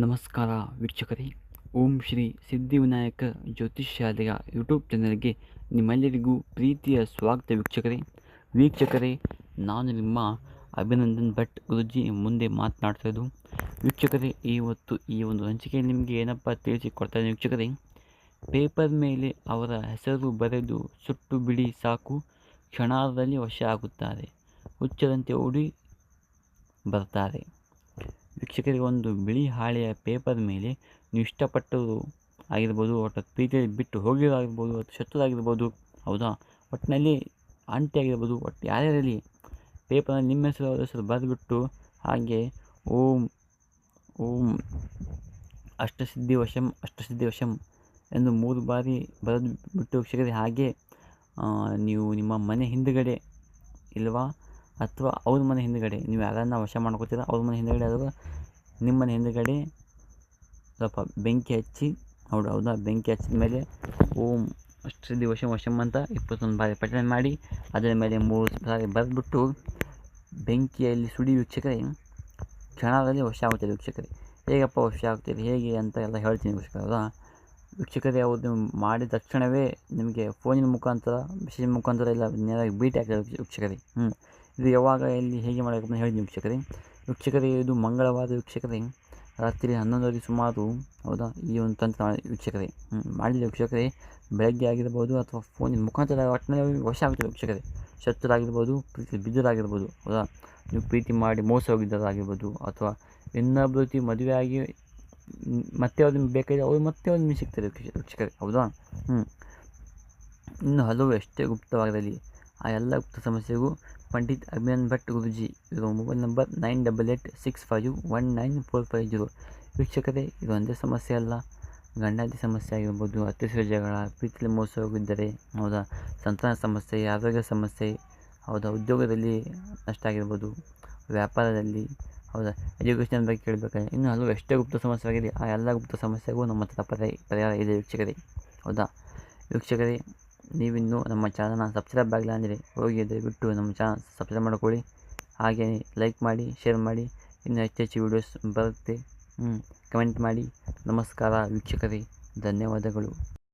ನಮಸ್ಕಾರ ವೀಕ್ಷಕರೇ. ಓಂ ಶ್ರೀ ಸಿದ್ಧಿವಿನಾಯಕ ಜ್ಯೋತಿಷ್ಯಾಲಯ ಯೂಟ್ಯೂಬ್ ಚಾನಲ್ಗೆ ನಿಮ್ಮೆಲ್ಲರಿಗೂ ಪ್ರೀತಿಯ ಸ್ವಾಗತ ವೀಕ್ಷಕರೇ. ವೀಕ್ಷಕರೇ, ನಾನು ನಿಮ್ಮ ಅಭಿನಂದನ್ ಭಟ್ ಗುರುಜಿ ಮುಂದೆ ಮಾತನಾಡ್ತಾಯಿದ್ದು ವೀಕ್ಷಕರೇ, ಇವತ್ತು ಈ ಒಂದು ಹಂಚಿಕೆ ನಿಮಗೆ ಏನಪ್ಪ ತಿಳಿಸಿಕೊಡ್ತಾನೆ ವೀಕ್ಷಕರೇ. ಪೇಪರ್ ಮೇಲೆ ಅವರ ಹೆಸರು ಬರೆದು ಸುಟ್ಟು ಬಿಡಿ ಸಾಕು, ಕ್ಷಣಾರ್ಧದಲ್ಲಿ ವಶ ಆಗುತ್ತಾರೆ. ಹುಚ್ಚರಂತೆ ಓಡಿ ಬರ್ತಾರೆ. ವೀಕ್ಷಕರಿಗೆ ಒಂದು ಬಿಳಿ ಹಾಳೆಯ ಪೇಪರ್ ಮೇಲೆ ನೀವು ಇಷ್ಟಪಟ್ಟು ಆಗಿರ್ಬೋದು, ಒಟ್ಟು ಪ್ರೀತಿಯಲ್ಲಿ ಬಿಟ್ಟು ಹೋಗಿರೋದಾಗಿರ್ಬೋದು ಅಥವಾ ಶತ್ರುದಾಗಿರ್ಬೋದು ಹೌದಾ? ಒಟ್ಟಿನಲ್ಲಿ ಆಂಟಿ ಆಗಿರ್ಬೋದು, ಒಟ್ಟು ಯಾರ್ಯಾರಲ್ಲಿ ಪೇಪರ್ನಲ್ಲಿ ನಿಮ್ಮ ಹೆಸರು, ಅವ್ರ ಹೆಸರು ಬರೆದ್ಬಿಟ್ಟು ಹಾಗೆ ಓಂ ಓಂ ಅಷ್ಟಸಿದ್ಧಿ ವಶಂ ಅಷ್ಟಸಿದ್ಧಿ ವಶಂ ಎಂದು ಮೂರು ಬಾರಿ ಬರೆದು ಬಿಟ್ಟು ವೀಕ್ಷಕರಿಗೆ ಹಾಗೆ ನೀವು ನಿಮ್ಮ ಮನೆ ಹಿಂದುಗಡೆ ಇಲ್ವಾ? ಅಥವಾ ಅವ್ರ ಮನೆ ಹಿಂದುಗಡೆ, ನೀವು ಯಾರನ್ನ ವಶ ಮಾಡ್ಕೋತೀರ, ಅವ್ರ ಮನೆ ಹಿಂದುಗಡೆ ಅದು ನಿಮ್ಮ ಮನೆ ಹಿಂದುಗಡೆ ಸ್ವಲ್ಪ ಬೆಂಕಿ ಹಚ್ಚಿ, ಹೌದು, ಹೌದಾ ಬೆಂಕಿ ಹಚ್ಚಿದ ಮೇಲೆ ಓಂ, ಅಷ್ಟು ವಶಂ ವಶಂ ಅಂತ ಇಪ್ಪತ್ತೊಂದು ಬಾರಿ ಪಠನೆ ಮಾಡಿ, ಅದರ ಮೇಲೆ ಮೂರು ಸಾರಿ ಬರೆದ್ಬಿಟ್ಟು ಬೆಂಕಿಯಲ್ಲಿ ಸುಡಿ ವೀಕ್ಷಕರೇ, ಕ್ಷಣದಲ್ಲಿ ವಶ ಆಗುತ್ತೆ ವೀಕ್ಷಕರೇ. ಹೇಗಪ್ಪ ವಶ ಆಗ್ತೀರಿ ಹೇಗೆ ಅಂತ ಎಲ್ಲ ಹೇಳ್ತೀನಿ ವೀಕ್ಷಕರೇ. ವೀಕ್ಷಕರೇ ಅವ್ರದ್ದು ಮಾಡಿದ ತಕ್ಷಣವೇ ನಿಮಗೆ ಫೋನಿನ ಮುಖಾಂತರ ಮೆಸೇಜ್ ಮುಖಾಂತರ ಇಲ್ಲ ನೇರವಾಗಿ ಭೇಟಿ ಆಗ್ತದೆ ವೀಕ್ಷಕರೇ. ಹ್ಞೂ ಇದು ಯಾವಾಗ ಎಲ್ಲಿ ಹೇಗೆ ಮಾಡಬೇಕು ಅಂತ ಹೇಳ್ತೀನಿ ವೀಕ್ಷಕರೇ. ವೀಕ್ಷಕರೇ, ಇದು ಮಂಗಳವಾರ ವೀಕ್ಷಕರೇ. ರಾತ್ರಿ ಹನ್ನೊಂದುವರೆ ಸುಮಾರು, ಹೌದಾ? ಈ ಒಂದು ತಂತ್ರ ವೀಕ್ಷಕರೇ. ಹ್ಞೂ ಮಾಡಿದ ವೀಕ್ಷಕರೇ, ಬೆಳಗ್ಗೆ ಆಗಿರ್ಬೋದು ಅಥವಾ ಫೋನಿನ ಮುಖಾಂತರ ಒಟ್ಟಿನಲ್ಲಿ ವಶ ಆಗ್ತದೆ ವೀಕ್ಷಕರೇ. ಶತ್ರುರಾಗಿರ್ಬೋದು, ಪ್ರೀತಿ ಬಿದ್ದರಾಗಿರ್ಬೋದು, ಹೌದಾ? ನೀವು ಪ್ರೀತಿ ಮಾಡಿ ಮೋಸ ಹೋಗಿದ್ದರಾಗಿರ್ಬೋದು, ಅಥವಾ ಇನ್ನೊಬ್ಬ ರೀತಿ ಮದುವೆ ಆಗಿ ಮತ್ತೆ ಅವ್ರು ನಿಮ್ಗೆ ಬೇಕಾದ್ರೆ ಅವ್ರು ಮತ್ತೆ ಅವ್ರು ನಿಮಗೆ ಸಿಗ್ತಾರೆ ವೀಕ್ಷ- ವೀಕ್ಷಕರೇ, ಹೌದಾ? ಹ್ಞೂ ಇನ್ನು ಹಲವು ಎಷ್ಟೇ ಗುಪ್ತವಾಗಿರಲಿ ಆ ಎಲ್ಲ ಗುಪ್ತ ಸಮಸ್ಯೆಗೂ ಪಂಡಿತ್ ಅಭಿನಂದ್ ಭಟ್ ಗುರುಜಿ. ಇರೋ mobile number nine double eight six five one nine four five zero ವೀಕ್ಷಕರೇ, ಇದು ಒಂದೇ ಸಮಸ್ಯೆ ಅಲ್ಲ. ಗಂಡಾದಿ ಸಮಸ್ಯೆ ಆಗಿರ್ಬೋದು ಅತಿಶಯ ಜಗಳ ಪ್ರೀತಿಲಿ ಮೋಸ ಹೋಗಿದ್ದರೆ, ಹೌದಾ? ಸಂತಾನ ಸಮಸ್ಯೆ, ಆರೋಗ್ಯ ಸಮಸ್ಯೆ, ಹೌದಾ? ಉದ್ಯೋಗದಲ್ಲಿ ನಷ್ಟ ಆಗಿರ್ಬೋದು, ವ್ಯಾಪಾರದಲ್ಲಿ, ಹೌದಾ? ಎಜುಕೇಷನ್ ಬಗ್ಗೆ ಕೇಳಬೇಕಾದ್ರೆ, ಇನ್ನು ಹಲವು ಎಷ್ಟೇ ಗುಪ್ತ ಸಮಸ್ಯೆ ಆಗಿದೆ ಆ ಎಲ್ಲ ಗುಪ್ತ ಸಮಸ್ಯೆಗೂ ನಮ್ಮ ಹತ್ರ ಪರಿ ಪರಿಹಾರ ಇದೆ ವೀಕ್ಷಕರೇ, ಹೌದಾ? ವೀಕ್ಷಕರೇ ನೀವಿನ್ನೂ ನಮ್ಮ ಚಾನಲ್ನ ಸಬ್ಸ್ಕ್ರೈಬ್ ಆಗಿಲ್ಲ ಅಂದರೆ ಹೋಗಿ ದಯವಿಟ್ಟು ನಮ್ಮ ಚಾನಲ್ ಸಬ್ಸ್ಕ್ರೈಬ್ ಮಾಡ್ಕೊಳ್ಳಿ. ಹಾಗೆಯೇ ಲೈಕ್ ಮಾಡಿ ಶೇರ್ ಮಾಡಿ. ಇನ್ನು ಹೆಚ್ಚು ಹೆಚ್ಚು ವೀಡಿಯೋಸ್ ಬರುತ್ತೆ. ಕಮೆಂಟ್ ಮಾಡಿ. ನಮಸ್ಕಾರ ವೀಕ್ಷಕರೇ. ಧನ್ಯವಾದಗಳು.